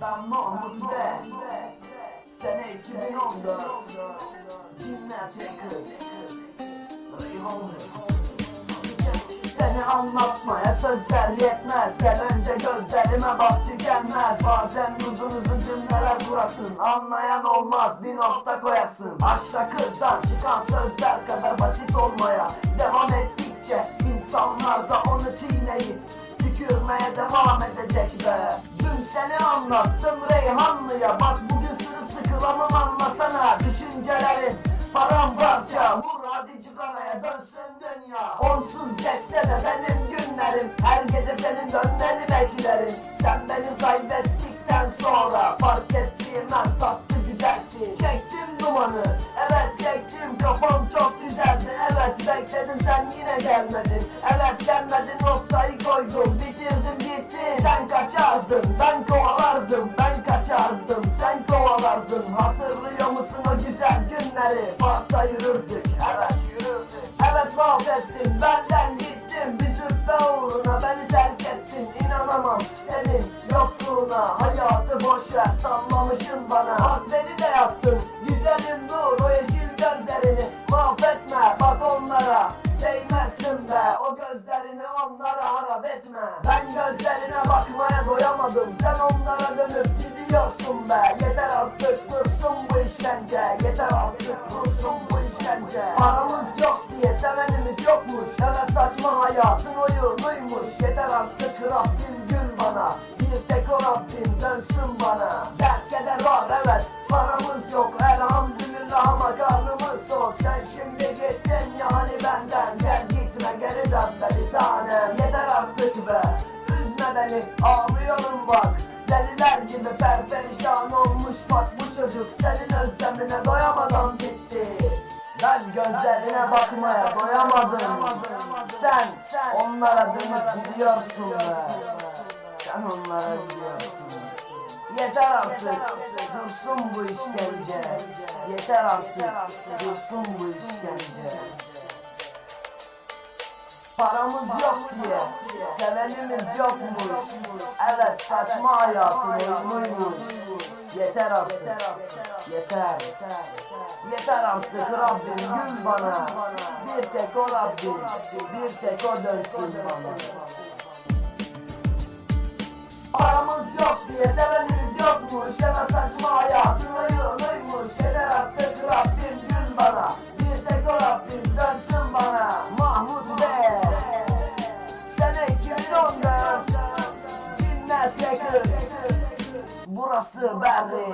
Ben Mahmut ve Sene 2014 Cinler Çekir Reyhan Seni anlatmaya sözler yetmez. Gel önce gözlerime bak tükenmez Bazen uzun uzun cümleler kurasın. Anlayan olmaz bir nokta koyasın. Aşka kızdan çıkan sözler kadar basit olmaya paramparça Vur hadi dönsün dünya. Onsuz geçse de benim günlerim. Her gece senin dönmeni beklerim. Sen benim kaybettikten sonra Fark ettiğim en tatlı güzelsin. Çektim dumanı. Evet çektim. Kafam çok güzeldi. Evet bekledim. Sen yine gelmedin. Evet gelmedin. Noktayı koydum. Bitirdim gitti. Sen kaçardın. Ben kovalardım. Ben kaçardım. Sen kovalardın. O günleri Parkta yürürdük. Evet yürürdük. Evet mahvettin benden gittin Bir züppe uğruna beni terk ettin. İnanamam senin yokluğuna Hayatı boşver sallamışsın bana. Bak beni de yaptın güzelim dur o yeşil gözlerini Mahvetme Ağlıyorum bak. Deliler gibi perperişan olmuş bak bu çocuk Senin özlemine doyamadan bitti ben gözlerine bakmaya doyamadım. Sen onlara dönüp gidiyorsun be. Sen onlara gidiyorsun. Yeter artık. Dursun bu işkence. Yeter artık. Dursun bu işkence Paramız yok diye sevenimiz yokmuş. Evet saçma hayatın oyunuymuş Yeter artık Yeter. Yeter artık Rabbim gül bana. Bir tek o Rabbim Bir tek o dönsün bana. Paramız yok diye sevenimiz yokmuş. Evet saçma Burası Berri